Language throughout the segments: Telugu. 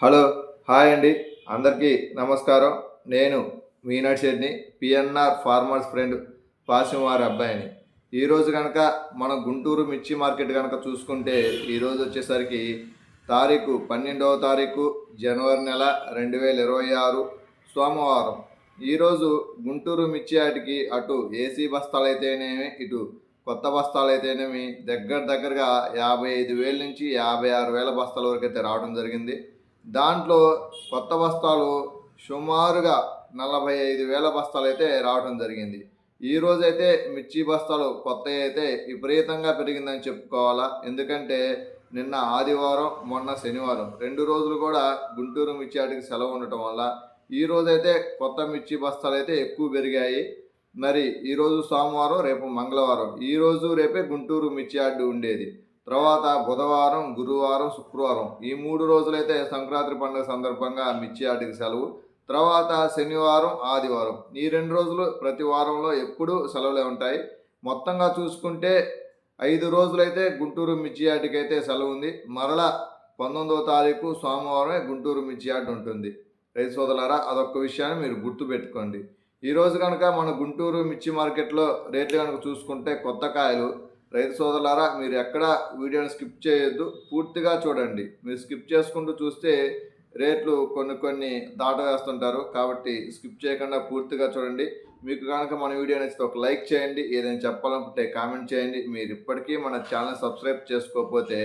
హలో హాయ్ అండి. అందరికీ నమస్కారం. నేను మీనాటి శెట్టిని పిఎన్ఆర్ ఫార్మర్స్ ఫ్రెండ్ పాసివారి అబ్బాయిని. ఈరోజు కనుక మన గుంటూరు మిర్చి మార్కెట్ కనుక చూసుకుంటే ఈరోజు వచ్చేసరికి తారీఖు పన్నెండవ తారీఖు జనవరి నెల రెండు వేల ఇరవై ఆరు సోమవారం. ఈరోజు గుంటూరు మిర్చి ఆటికి అటు ఏసీ బస్తాలు అయితేనేమి ఇటు కొత్త బస్తాలు అయితేనేమి దగ్గర దగ్గరగా యాభై ఐదు వేల నుంచి యాభై ఆరు వేల బస్తాల వరకు అయితే రావడం జరిగింది. దాంట్లో కొత్త బస్తాలు సుమారుగా నలభై ఐదు వేల బస్తాలు అయితే రావడం జరిగింది. ఈ రోజైతే మిర్చి బస్తాలు కొత్త అయితే విపరీతంగా పెరిగిందని చెప్పుకోవాలా? ఎందుకంటే నిన్న ఆదివారం మొన్న శనివారం రెండు రోజులు కూడా గుంటూరు మిర్చి ఆటికి సెలవు ఉండటం వల్ల ఈ రోజైతే కొత్త మిర్చి బస్తాలు అయితే ఎక్కువ పెరిగాయి. మరి ఈరోజు సోమవారం రేపు మంగళవారం. ఈరోజు రేపే గుంటూరు మిర్చి యార్డు ఉండేది. తర్వాత బుధవారం గురువారం శుక్రవారం ఈ మూడు రోజులైతే సంక్రాంతి పండుగ సందర్భంగా మిర్చి సెలవు. తర్వాత శనివారం ఆదివారం ఈ రెండు రోజులు ప్రతి వారంలో ఎప్పుడూ సెలవులే ఉంటాయి. మొత్తంగా చూసుకుంటే ఐదు రోజులైతే గుంటూరు మిర్చి అయితే సెలవు ఉంది. మరలా పంతొమ్మిదవ తారీఖు సోమవారమే గుంటూరు మిర్చి ఉంటుంది. రైతు సోదరులారా అదొక విషయాన్ని మీరు గుర్తుపెట్టుకోండి ఈరోజు కనుక మన గుంటూరు మిర్చి మార్కెట్లో రేట్లు కనుక చూసుకుంటే కొత్త కాయలు రైతు సోదరులారా మీరు ఎక్కడ వీడియోని స్కిప్ చేయొద్దు. పూర్తిగా చూడండి. మీరు స్కిప్ చేసుకుంటూ చూస్తే రేట్లు కొన్ని కొన్ని దాట వేస్తుంటారు కాబట్టి స్కిప్ చేయకుండా పూర్తిగా చూడండి. మీకు కనుక మన వీడియో నచ్చితే ఒక లైక్ చేయండి. ఏదైనా చెప్పాలనుకుంటే కామెంట్ చేయండి. మీరు ఇప్పటికీ మన ఛానల్ సబ్స్క్రైబ్ చేసుకోకపోతే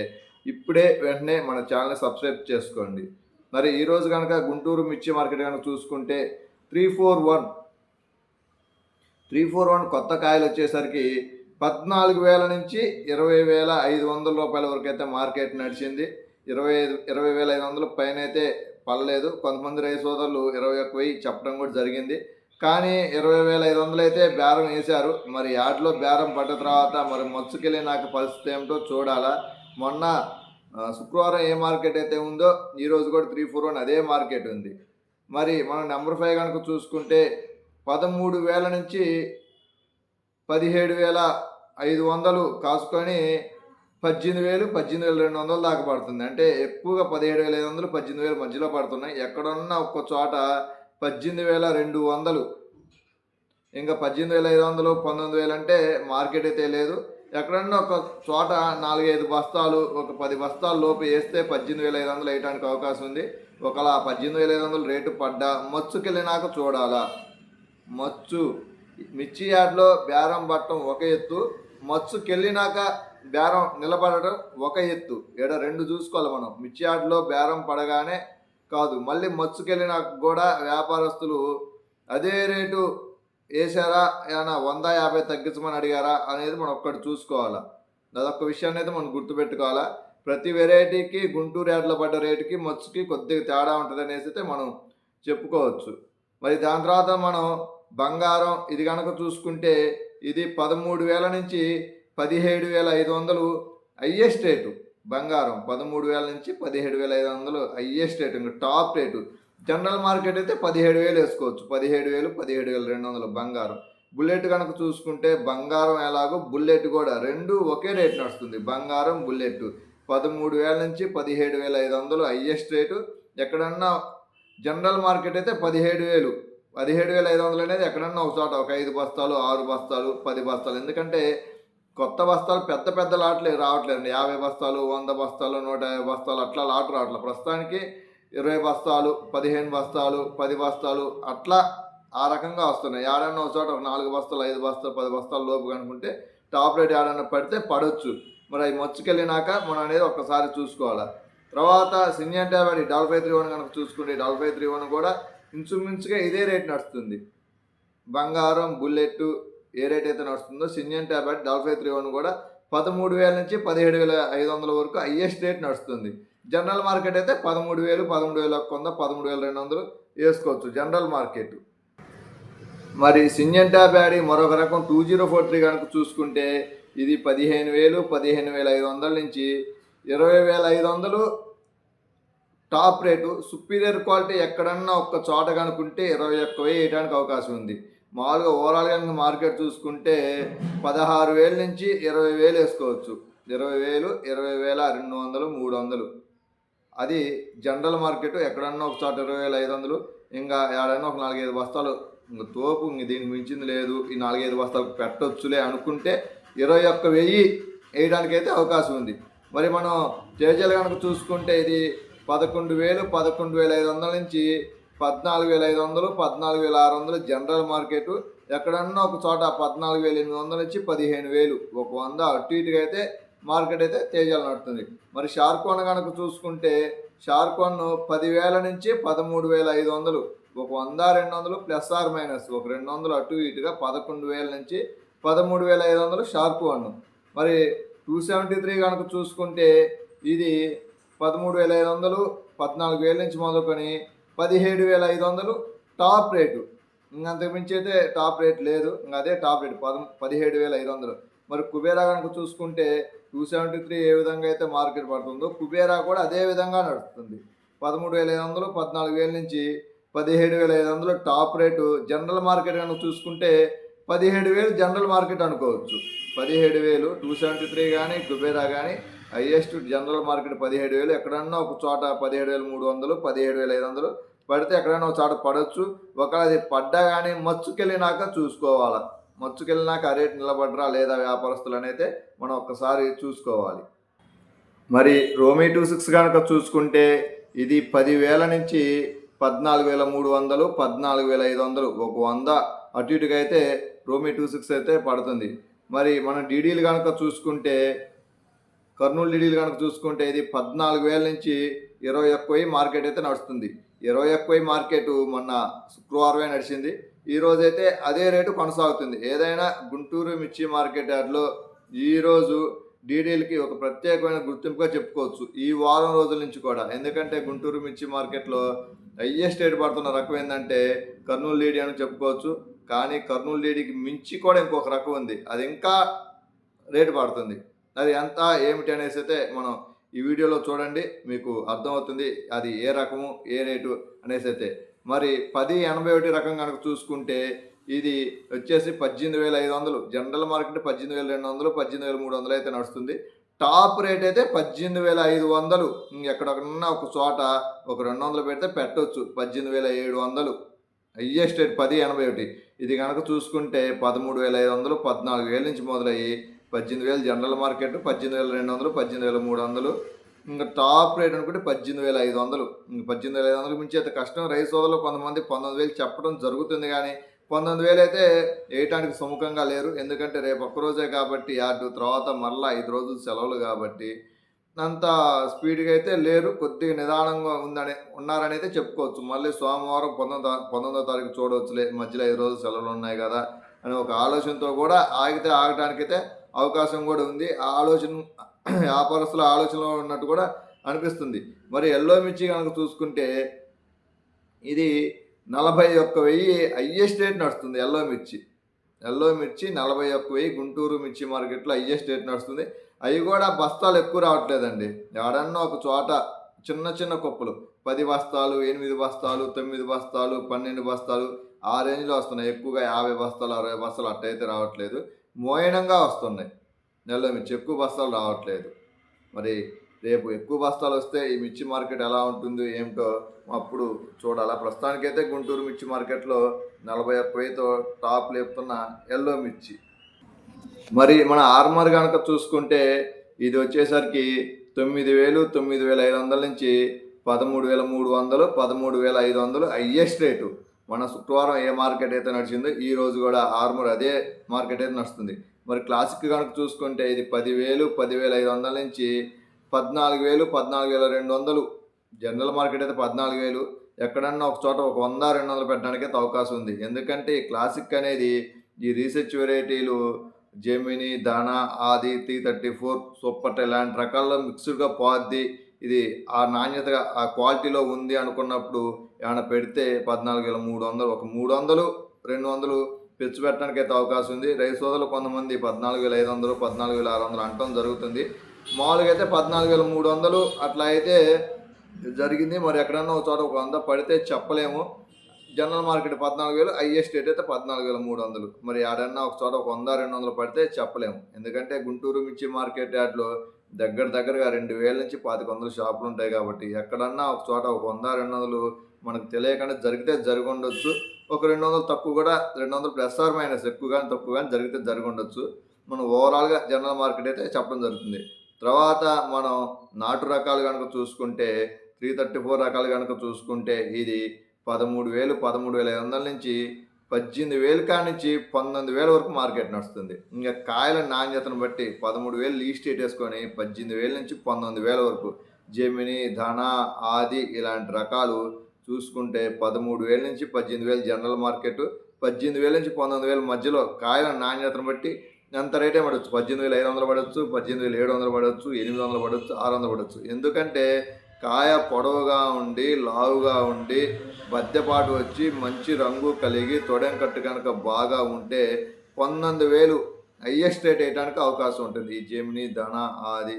ఇప్పుడే వెంటనే మన ఛానల్ని సబ్స్క్రైబ్ చేసుకోండి. మరి ఈరోజు కనుక గుంటూరు మిర్చి మార్కెట్ కనుక చూసుకుంటే three four one three four one కొత్త కాయలు వచ్చేసరికి పద్నాలుగు వేల నుంచి ఇరవై వేల ఐదు వందల రూపాయల వరకు అయితే మార్కెట్ నడిచింది. ఇరవై ఐదు ఇరవై వేల ఐదు వందల పైన అయితే పడలేదు. కొంతమంది రైతు సోదరులు ఇరవై ఒక్క వెయ్యి చెప్పడం కూడా జరిగింది. కానీ ఇరవై వేల ఐదు వందలు అయితే బేరం వేశారు. మరి యాడ్లో బేరం పడ్డ తర్వాత మరి మచ్చుకెళ్ళి నాకు పరిస్థితి ఏమిటో చూడాలా? మొన్న శుక్రవారం ఏ మార్కెట్ అయితే ఉందో ఈరోజు కూడా త్రీ ఫోర్ వన్ అదే మార్కెట్ ఉంది. మరి మనం నెంబర్ ఫైవ్ కనుక చూసుకుంటే పదమూడు వేల నుంచి పదిహేడు వేల ఐదు వందలు కాసుకొని పద్దెనిమిది వేలు పద్దెనిమిది వేలు రెండు వందలు దాకా పడుతుంది. అంటే ఎక్కువగా పదిహేడు వేల ఐదు వందలు పద్దెనిమిది వేల మధ్యలో పడుతున్నాయి. ఎక్కడున్నా ఒక్క చోట పద్దెనిమిది వేల రెండు వందలు. ఇంకా పద్దెనిమిది వేల ఐదు వందలు పంతొమ్మిది వేలు అంటే మార్కెట్ అయితే లేదు. ఎక్కడన్నా ఒక చోట నాలుగైదు బస్తాలు ఒక పది బస్తాల లోపు వేస్తే పద్దెనిమిది వేల ఐదు వందలు వేయడానికి అవకాశం ఉంది. ఒకలా పద్దెనిమిది వేల ఐదు వందలు రేటు పడ్డా మచ్చుకెళ్ళినాక చూడాలా. మచ్చు. మిర్చి యార్డ్లో బేరం పట్టడం ఒక ఎత్తు. మత్సుకెళ్ళినాక బేరం నిలబడటం ఒక ఎత్తు. ఈడ రెండు చూసుకోవాలి మనం. మిర్చి బేరం పడగానే కాదు. మళ్ళీ మత్సుకెళ్ళినాక కూడా వ్యాపారస్తులు అదే రేటు వేసారా ఏమైనా వంద యాభై తగ్గించమని అడిగారా? అనేది మనం ఒక్కటి చూసుకోవాలా. అదొక విషయాన్ని అయితే మనం గుర్తుపెట్టుకోవాలా. ప్రతి వెరైటీకి గుంటూరు యార్డ్లో పడ్డ రేటుకి మత్స్సుకి కొద్దిగా తేడా ఉంటుంది అనేసి అయితే మనం చెప్పుకోవచ్చు. మరి దాని తర్వాత మనం బంగారం ఇది కనుక చూసుకుంటే ఇది పదమూడు వేల నుంచి పదిహేడు వేల ఐదు వందలు హయ్యెస్ట్ రేటు బంగారం పదమూడు వేల నుంచి పదిహేడు వేల ఐదు వందలు హయ్యెస్ట్ రేటు ఇంకా టాప్ రేటు. జనరల్ మార్కెట్ అయితే పదిహేడు వేలు వేసుకోవచ్చు. పదిహేడు వేలు పదిహేడు వేల రెండు వందలు బంగారం. బుల్లెట్ కనుక చూసుకుంటే బంగారం ఎలాగో బుల్లెట్ కూడా రెండు ఒకే రేట్ నడుస్తుంది. బంగారం బుల్లెట్. పదమూడు వేల నుంచి పదిహేడు వేల ఐదు వందలు హయ్యెస్ట్ రేటు ఎక్కడన్నా జనరల్ మార్కెట్ అయితే పదిహేడు వేలు. పదిహేడు వేల ఐదు వందలు అనేది ఎక్కడన్నా ఒక చోట ఒక ఐదు బస్తాలు ఆరు బస్తాలు పది బస్తాలు. ఎందుకంటే కొత్త బస్తాలు పెద్ద పెద్ద లాట్లు రావట్లేదు యాభై బస్తాలు వంద బస్తాలు నూట యాభై బస్తాలు అట్లా లాట్ రావట్లేదు. ప్రస్తుతానికి ఇరవై బస్తాలు పదిహేను బస్తాలు పది బస్తాలు అట్లా ఆ రకంగా వస్తున్నాయి. ఏడన్నా ఒక చోట ఒక నాలుగు బస్తాలు ఐదు బస్తాలు పది బస్తాలు లోపు కనుకుంటే టాప్ రేట్ ఏడన్నా పడితే పడవచ్చు మరి అవి మచ్చుకెళ్ళినాక మనం అనేది ఒక్కసారి చూసుకోవాలి. తర్వాత సింజన్ ట్యాబ్ డబల్ ఫైవ్ త్రీ వన్ కనుక చూసుకుంటే డబల్ ఫైవ్ త్రీ వన్ కూడా ఇంచుమించుగా ఇదే రేట్ నడుస్తుంది. బంగారం బుల్లెట్ ఏ రేట్ అయితే నడుస్తుందో సింజన్ ట్యాబ్లెట్ డాల్ఫై త్రీ వన్ కూడా పదమూడు వేల నుంచి పదిహేడు వేల ఐదు వందల వరకు హయ్యెస్ట్ రేట్ నడుస్తుంది. జనరల్ మార్కెట్ అయితే పదమూడు వేలు పదమూడు వేల ఒక్క వంద పదమూడు వేల రెండు వందలు వేసుకోవచ్చు జనరల్ మార్కెట్. మరి సింజన్ ట్యాబ్ యాడి మరొక రకం టూ జీరో ఫోర్ త్రీ కనుక చూసుకుంటే ఇది పదిహేను వేలు పదిహేను వేల ఐదు వందల నుంచి ఇరవై వేల ఐదు వందలు టాప్ రేటు సుపీరియర్ క్వాలిటీ ఎక్కడన్నా ఒక్క చోట కనుకుంటే ఇరవై ఒక్క వెయ్యి వేయడానికి అవకాశం ఉంది. మామూలుగా ఓవరాల్గా కనుక మార్కెట్ చూసుకుంటే పదహారు వేల నుంచి ఇరవై వేలు వేసుకోవచ్చు. ఇరవై వేలు ఇరవై వేల రెండు వందలు మూడు వందలు. అది జనరల్ మార్కెట్ ఎక్కడన్నా ఒక చోట ఇరవై వేల ఐదు వందలు. ఇంకా ఏడైనా ఒక నాలుగైదు బస్తాలు. ఇంక తోపు ఇంక దీనికి మించింది లేదు. ఈ నాలుగైదు బస్తాలు పెట్టొచ్చులే అనుకుంటే ఇరవై ఒక్క వెయ్యి వేయడానికైతే అవకాశం ఉంది. మరి మనం తేజలు కనుక చూసుకుంటే ఇది పదకొండు వేలు పదకొండు వేల ఐదు వందల నుంచి పద్నాలుగు వేల ఐదు వందలు పద్నాలుగు వేల ఆరు వందలు జనరల్ మార్కెట్. ఎక్కడన్నా ఒక చోట పద్నాలుగు వేల ఎనిమిది వందల నుంచి పదిహేను వేలు ఒక వంద అటు ఇటుగా అయితే మార్కెట్ అయితే తేజాలు నడుతుంది. మరి షార్కోన్ కనుక చూసుకుంటే షార్కోన్ పదివేల నుంచి పదమూడు వేల ఐదు వందలు ఒక వంద రెండు వందలు ప్లస్ ఆర్ మైనస్ ఒక రెండు వందలు అటు ఇటుగా పదకొండు వేల నుంచి పదమూడు వేల ఐదు వందలు షార్ప్ వన్ మరి టూ సెవెంటీ త్రీ కనుక చూసుకుంటే ఇది పదమూడు వేల ఐదు వందలు పద్నాలుగు వేల నుంచి మొదలుకొని పదిహేడు వేల ఐదు వందలు టాప్ రేటు. ఇంకంతకు మించి అయితే టాప్ రేట్ లేదు. ఇంకా అదే టాప్ రేట్ పద పదిహేడు వేల ఐదు వందలు. మరి కుబేరా కనుక చూసుకుంటే టూ సెవెంటీ త్రీ ఏ విధంగా అయితే మార్కెట్ పడుతుందో కుబేరా కూడా అదే విధంగా నడుస్తుంది. పదమూడు వేల ఐదు వందలు పద్నాలుగు వేల నుంచి పదిహేడు వేల ఐదు వందలు టాప్ రేటు. జనరల్ మార్కెట్ కనుక చూసుకుంటే పదిహేడు వేలు జనరల్ మార్కెట్ అనుకోవచ్చు. పదిహేడు వేలు టూ సెవెంటీ త్రీ కానీ కుబేరా కానీ హైయెస్ట్ జనరల్ మార్కెట్ పదిహేడు వేలు ఎక్కడన్నా ఒక చోట పదిహేడు వేల మూడు వందలు పదిహేడు వేల ఐదు వందలు పడితే ఎక్కడైనా ఒక చోట పడవచ్చు ఒకవేళ అది పడ్డా కానీ మచ్చుకెళ్ళినాక చూసుకోవాలి. మచ్చుకెళ్ళినాక ఆ రేటు నిలబడరా లేదా వ్యాపారస్తులు అయితే మనం ఒక్కసారి చూసుకోవాలి. మరి రోమీ టూ సిక్స్ కనుక చూసుకుంటే ఇది పదివేల నుంచి పద్నాలుగు వేల మూడు వందలు పద్నాలుగు వేల ఐదు వందలు ఒక వంద అటు ఇటుగా అయితే రోమీ టూ సిక్స్ అయితే పడుతుంది. మరి మనం డీడీలు కనుక చూసుకుంటే కర్నూలు డీడీలు కనుక చూసుకుంటే ఇది పద్నాలుగు వేల నుంచి ఇరవై ఒక్క వెయ్యి మార్కెట్ అయితే నడుస్తుంది. ఇరవై ఒక్క వెయ్యి మార్కెట్ మొన్న శుక్రవారమే నడిచింది. ఈ రోజైతే అదే రేటు కొనసాగుతుంది. ఏదైనా గుంటూరు మిర్చి మార్కెట్ యార్డ్లో ఈరోజు డీడీలకి ఒక ప్రత్యేకమైన గుర్తింపుగా చెప్పుకోవచ్చు. ఈ వారం రోజుల నుంచి కూడా. ఎందుకంటే గుంటూరు మిర్చి మార్కెట్లో హయ్యెస్ట్ రేట్ పడుతున్న రకం ఏంటంటే కర్నూలు డీడీ అని చెప్పుకోవచ్చు. కానీ కర్నూలు డీడీకి మించి కూడా ఇంకొక రకం ఉంది. అది ఇంకా రేటు పడుతుంది. అది ఎంత ఏమిటి అనేసి అయితే మనం ఈ వీడియోలో చూడండి మీకు అర్థమవుతుంది అది ఏ రకము ఏ రేటు అనేసి అయితే. మరి పది ఎనభై ఒకటి రకం కనుక చూసుకుంటే ఇది వచ్చేసి పద్దెనిమిది వేల ఐదు వందలు జనరల్ మార్కెట్ పద్దెనిమిది వేల రెండు వందలు పద్దెనిమిది వేల మూడు వందలు అయితే నడుస్తుంది. టాప్ రేట్ అయితే పద్దెనిమిది వేల ఐదు వందలు. ఎక్కడొకన్నా ఒక చోట ఒక రెండు వందలు పెడితే పెట్టవచ్చు పద్దెనిమిది వేల ఏడు వందలు. హయ్యెస్ట్ రేట్ పది ఎనభై ఒకటి. ఇది కనుక చూసుకుంటే పదమూడు వేల ఐదు వందలు పద్నాలుగు వేల నుంచి మొదలయ్యి పద్దెనిమిది వేలు జనరల్ మార్కెట్ పద్దెనిమిది వేల రెండు వందలు పద్దెనిమిది వేల మూడు వందలు. ఇంకా టాప్ రేట్ అనుకుంటే పద్దెనిమిది వేల ఐదు వందలు. పద్దెనిమిది వేల ఐదు వందలు మించి అయితే కష్టం. రైస్ సోదరులు కొంతమంది పంతొమ్మిది వేలు చెప్పడం జరుగుతుంది కానీ పంతొమ్మిది వేలు అయితే వేయటానికి సుముఖంగా లేరు. ఎందుకంటే రేపు ఒక్క రోజే కాబట్టి యార్డు తర్వాత మళ్ళీ ఐదు రోజులు సెలవులు కాబట్టి అంత స్పీడ్గా అయితే లేరు. కొద్దిగా నిదానంగా ఉందని ఉన్నారని అయితే చెప్పుకోవచ్చు. మళ్ళీ సోమవారం పంతొమ్మిదో పంతొమ్మిదో తారీఖు చూడవచ్చులే. మధ్యలో ఐదు రోజులు సెలవులు ఉన్నాయి కదా అని ఒక ఆలోచనతో కూడా ఆగితే ఆగటానికైతే అవకాశం కూడా ఉంది. ఆ ఆలోచన వ్యాపారస్తుల ఆలోచనలో ఉన్నట్టు కూడా అనిపిస్తుంది. మరి ఎల్లో మిర్చి కనుక చూసుకుంటే ఇది నలభై ఒక్క వెయ్యి హయ్యెస్ట్ రేట్ నడుస్తుంది ఎల్లో మిర్చి. ఎల్లో మిర్చి నలభై ఒక్క వెయ్యి గుంటూరు మిర్చి మార్కెట్లో హయ్యెస్ట్ రేట్ నడుస్తుంది. అవి కూడా బస్తాలు ఎక్కువ రావట్లేదండి. ఎవడన్నా ఒక చోట చిన్న చిన్న కుప్పలు పది బస్తాలు ఎనిమిది బస్తాలు తొమ్మిది బస్తాలు పన్నెండు బస్తాలు ఆ రేంజ్లో వస్తున్నాయి. ఎక్కువగా యాభై బస్తాలు అరవై బస్తాలు అట్టయితే రావట్లేదు. మోయనంగా వస్తున్నాయి. నెలలో మిర్చి ఎక్కువ బస్తాలు రావట్లేదు. మరి రేపు ఎక్కువ బస్తాలు వస్తే ఈ మిర్చి మార్కెట్ ఎలా ఉంటుందో ఏమిటో అప్పుడు చూడాలా. ప్రస్తుతానికైతే గుంటూరు మిర్చి మార్కెట్లో నలభై ఒక్క టాప్ లేపుతున్న ఎల్లో మిర్చి. మరి మన ఆర్మర్ కనుక చూసుకుంటే ఇది వచ్చేసరికి తొమ్మిది వేలు తొమ్మిది వేల ఐదు వందల నుంచి పదమూడు వేల మూడు వందలు పదమూడు వేల ఐదు వందలు హయ్యెస్ట్ రేటు. మన శుక్రవారం ఏ మార్కెట్ అయితే నడిచిందో ఈ రోజు కూడా ఆర్మూర్ అదే మార్కెట్ అయితే నడుస్తుంది. మరి క్లాసిక్ కనుక చూసుకుంటే ఇది పదివేలు పదివేల ఐదు వందల నుంచి పద్నాలుగు వేలు పద్నాలుగు వేల రెండు వందలు. జనరల్ మార్కెట్ అయితే పద్నాలుగు వేలు. ఎక్కడన్నా ఒక చోట ఒక వంద రెండు వందలు పెట్టడానికి అయితే అవకాశం ఉంది. ఎందుకంటే ఈ క్లాసిక్ అనేది ఈ రీసెర్చ్ వెరైటీలు జెమిని దానా ఆది త్రీ థర్టీ ఫోర్ సూపర్ ఇలాంటి రకాల్లో మిక్స్డ్గా పోద్ది. ఇది ఆ నాణ్యతగా ఆ క్వాలిటీలో ఉంది అనుకున్నప్పుడు ఏమైనా పెడితే పద్నాలుగు వేల మూడు వందలు ఒక మూడు వందలు రెండు వందలు పెచ్చు పెట్టడానికి అయితే అవకాశం ఉంది. రైతు సోదరులు కొంతమంది పద్నాలుగు వేల ఐదు వందలు పద్నాలుగు వేల ఆరు వందలు అంటం జరుగుతుంది. మామూలుగా అయితే పద్నాలుగు వేల మూడు వందలు అట్లా అయితే జరిగింది. మరి ఎక్కడన్నా ఒక చోట ఒక వంద పడితే చెప్పలేము. జనరల్ మార్కెట్ పద్నాలుగు వేలు హైయెస్ట్ రేట్ అయితే పద్నాలుగు వేల మూడు వందలు. మరి ఆడన్నా ఒక చోట ఒక వంద రెండు వందలు పడితే చెప్పలేము. ఎందుకంటే గుంటూరు మిర్చి మార్కెట్ యార్డ్లో దగ్గర దగ్గరగా రెండు వేల నుంచి పాతిక వందలు షాపులు ఉంటాయి కాబట్టి ఎక్కడన్నా ఒక చోట ఒక వంద రెండు వందలు మనకు తెలియకుండా జరిగితే జరిగి ఉండొచ్చు ఒక రెండు వందలు తక్కువ కూడా రెండు వందలు ప్లస్ ఆర్ మైనస్ ఎక్కువ కానీ తక్కువ కానీ జరిగితే జరిగి ఉండొచ్చు మనం ఓవరాల్గా జనరల్ మార్కెట్ అయితే చెప్పడం జరుగుతుంది. తర్వాత మనం నాటు రకాలు కనుక చూసుకుంటే త్రీ థర్టీ ఫోర్ రకాలు కనుక చూసుకుంటే ఇది పదమూడు వేలు పదమూడు వేల ఐదు వందల నుంచి పద్దెనిమిది వేలు కాడి నుంచి పంతొమ్మిది వేల వరకు మార్కెట్ నడుస్తుంది. ఇంకా కాయల నాణ్యతను బట్టి పదమూడు వేలు లీస్ట్ వేసుకొని పద్దెనిమిది వేల నుంచి పంతొమ్మిది వేల వరకు జమిని ధన ఆది ఇలాంటి రకాలు చూసుకుంటే పదమూడు వేల నుంచి పద్దెనిమిది వేలు జనరల్ మార్కెట్ పద్దెనిమిది వేల నుంచి పంతొమ్మిది వేల మధ్యలో కాయల నాణ్యతను బట్టి ఎంత రేటే పడవచ్చు పద్దెనిమిది వేల ఐదు వందలు పడవచ్చు పద్దెనిమిది వేల ఏడు వందలు పడవచ్చు ఎనిమిది వందలు పడవచ్చు ఆరు వందలు పడవచ్చు ఎందుకంటే కాయ పొడవుగా ఉండి లావుగా ఉండి బద్దెపాటు వచ్చి మంచి రంగు కలిగి తొడెం కట్టు కనుక బాగా ఉంటే పంతొమ్మిది వేలు హయ్యెస్ట్ రేట్ వేయడానికి అవకాశం ఉంటుంది. ఈ జెమిని ధన ఆది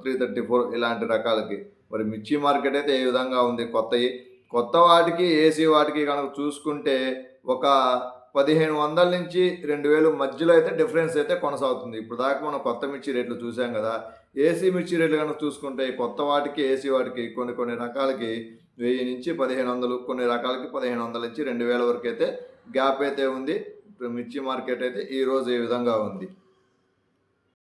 త్రీ థర్టీ ఫోర్ ఇలాంటి రకాలకి. మరి మిర్చి మార్కెట్ అయితే ఏ విధంగా ఉంది? కొత్తవి కొత్త వాటికి ఏసీ వాటికి కనుక చూసుకుంటే ఒక పదిహేను వందల నుంచి రెండు వేలు మధ్యలో అయితే డిఫరెన్స్ అయితే కొనసాగుతుంది. ఇప్పుడు దాకా మనం కొత్త మిర్చి రేట్లు చూసాం కదా ఏసీ మిర్చి రేట్లు కనుక చూసుకుంటే కొత్త వాటికి ఏసీ వాటికి కొన్ని కొన్ని రకాలకి వెయ్యి నుంచి పదిహేను వందలు కొన్ని రకాలకి పదిహేను వందల నుంచి రెండు వేల వరకు అయితే గ్యాప్ అయితే ఉంది. ఇప్పుడు మిర్చి మార్కెట్ అయితే ఈ రోజు ఈ విధంగా ఉంది?